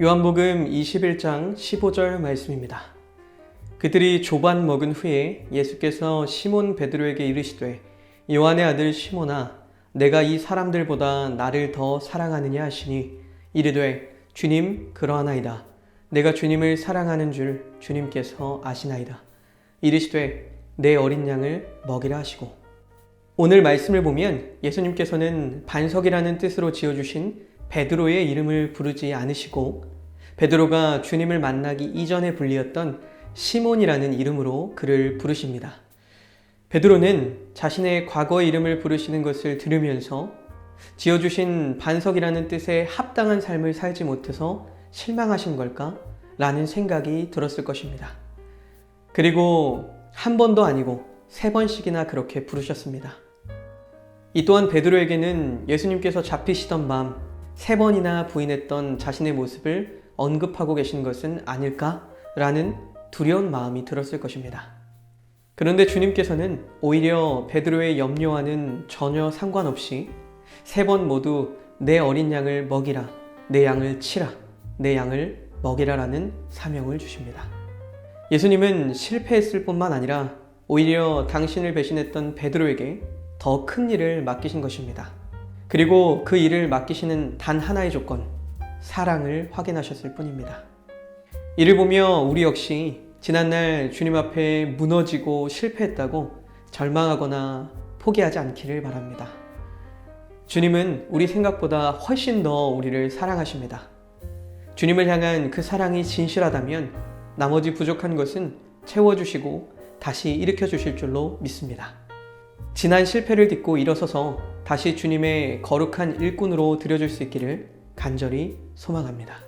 요한복음 21장 15절 말씀입니다. 그들이 조반 먹은 후에 예수께서 시몬 베드로에게 이르시되 요한의 아들 시몬아 내가 이 사람들보다 나를 더 사랑하느냐 하시니 이르되 주님 그러하나이다. 내가 주님을 사랑하는 줄 주님께서 아시나이다. 이르시되 내 어린 양을 먹이라 하시고. 오늘 말씀을 보면 예수님께서는 반석이라는 뜻으로 지어주신 베드로의 이름을 부르지 않으시고 베드로가 주님을 만나기 이전에 불리었던 시몬이라는 이름으로 그를 부르십니다. 베드로는 자신의 과거 이름을 부르시는 것을 들으면서 지어주신 반석이라는 뜻에 합당한 삶을 살지 못해서 실망하신 걸까? 라는 생각이 들었을 것입니다. 그리고 한 번도 아니고 세 번씩이나 그렇게 부르셨습니다. 이 또한 베드로에게는 예수님께서 잡히시던 밤 세 번이나 부인했던 자신의 모습을 언급하고 계신 것은 아닐까라는 두려운 마음이 들었을 것입니다. 그런데 주님께서는 오히려 베드로의 염려와는 전혀 상관없이 세 번 모두 내 어린 양을 먹이라, 내 양을 치라, 내 양을 먹이라라는 사명을 주십니다. 예수님은 실패했을 뿐만 아니라 오히려 당신을 배신했던 베드로에게 더 큰 일을 맡기신 것입니다. 그리고 그 일을 맡기시는 단 하나의 조건, 사랑을 확인하셨을 뿐입니다. 이를 보며 우리 역시 지난날 주님 앞에 무너지고 실패했다고 절망하거나 포기하지 않기를 바랍니다. 주님은 우리 생각보다 훨씬 더 우리를 사랑하십니다. 주님을 향한 그 사랑이 진실하다면 나머지 부족한 것은 채워주시고 다시 일으켜 주실 줄로 믿습니다. 지난 실패를 딛고 일어서서 다시 주님의 거룩한 일꾼으로 드려줄 수 있기를 간절히 소망합니다.